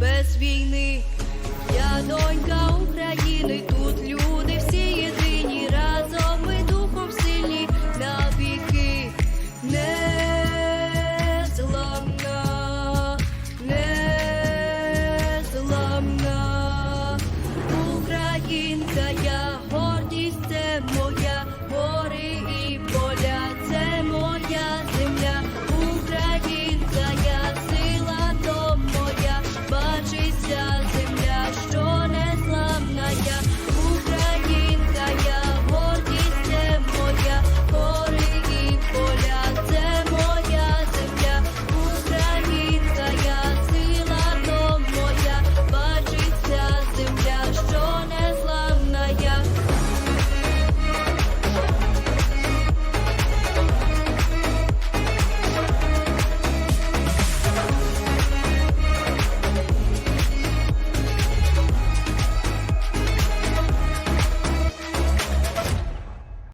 без війни, я донька України тут люблю.